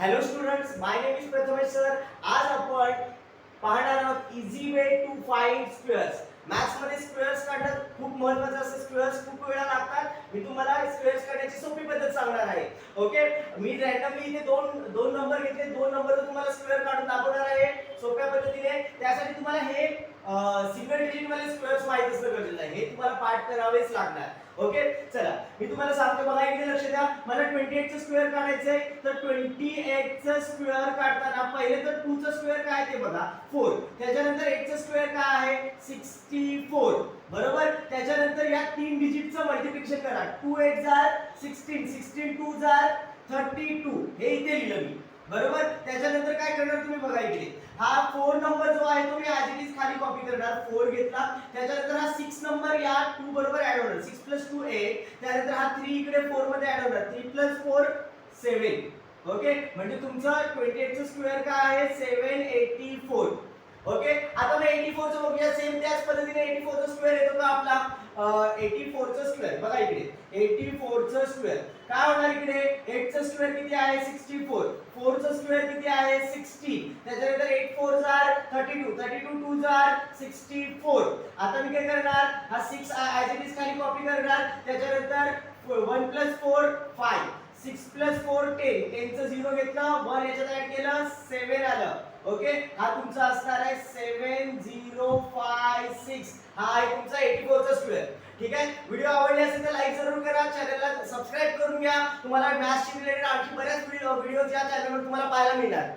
Hello students my name is Prathamesh sir आज आपण पाहणार आहोत easy way to find squares मॅथ्समध्ये स्क्वेअर्स काढणं खूप महत्वाचं असतं. स्क्वेअर्स खूप वेळा लागतात. मी तुम्हाला स्क्वेअर्स काढण्याची सोपी पद्धत सांगणार आहे. ओके मी रॅन्डमली इथे दोन दोन नंबर घेतले. दोन नंबर तुम्हाला स्क्वेअर काढून दाखवणार आहे. सोप्या पद्धतीने. त्यासाठी तुम्हाला हे सिंगल डिजिट वाले स्क्वेअर्स माहीत असणं गरजेचं आहे. हे तुम्हाला पाठ करावेच लागणार. ओके चला. मी तुम्हाला सांगतो बघा इथे लक्ष द्या. मला 28 चं स्क्वेअर काढायचंय. तर ट्वेंटी एट च स्क्वेअर काढताना पहिले तर टू च स्क्वेअर काय ते बघा. फोर त्याच्यानंतर 8 च स्क्वेअर काय आहे? 64 बरोबर? त्याच्यानंतर या तीन डिजिटचं मल्टिप्लिकेशन करा. 2 8 जार 16 16 2 जार 32 हे इथे लिहिलं मी. बरोबर? त्याच्यानंतर काय करणार तुम्ही बघा इकडे. हा फोर नंबर जो आहे तो मी इट इज खाली कॉपी करणार. फोर घेतला. त्याच्यानंतर हा सिक्स नंबर या टू बरोबर ऍड होणार. सिक्स प्लस टू एट त्यानंतर हा थ्री इकडे फोरमध्ये ऍड होणार. Three plus four seven okay म्हणजे तुमचं ट्वेंटी एट स्क्वेअर काय आहे? सेवन एटी फोर ओके आता मग एटी फोरचं बघूया. सेम त्याच पद्धतीने एटी फोरचा स्क्वेअर येतो का? एटी फोरचं स्क्वेअर बघा इकडे. एटी फोरचं स्क्वेअर काय होणार इकडे? एटचं स्क्वेअर किती आहे? सिक्स्टी फोर फोरचं स्क्वेअर किती आहे? सिक्स्टी त्याच्यानंतर एट फोर जार thirty two thirty two two जार सिक्स्टी फोर आता मी काय करणार? हा सिक्स ॲज इट इज खाली कॉपी करणार. त्याच्यानंतर one plus four five six plus four ten टेनचं zero घेतलं. वन याच्यात ऍड केलं. सेवन आलं. ओके हा तुमचा असणार आहे सेवन झिरो फाय 7056 हा आहे तुमचा 84 चा स्टुडंट ठीक आहे? व्हिडिओ आवडले असेल तर लाईक जरूर करा. चॅनलला सबस्क्राईब करून घ्या. तुम्हाला मॅथ्सशी रिलेटेड आणखी बऱ्याच व्हिडिओ या चॅनलवर तुम्हाला पाहायला मिळणार.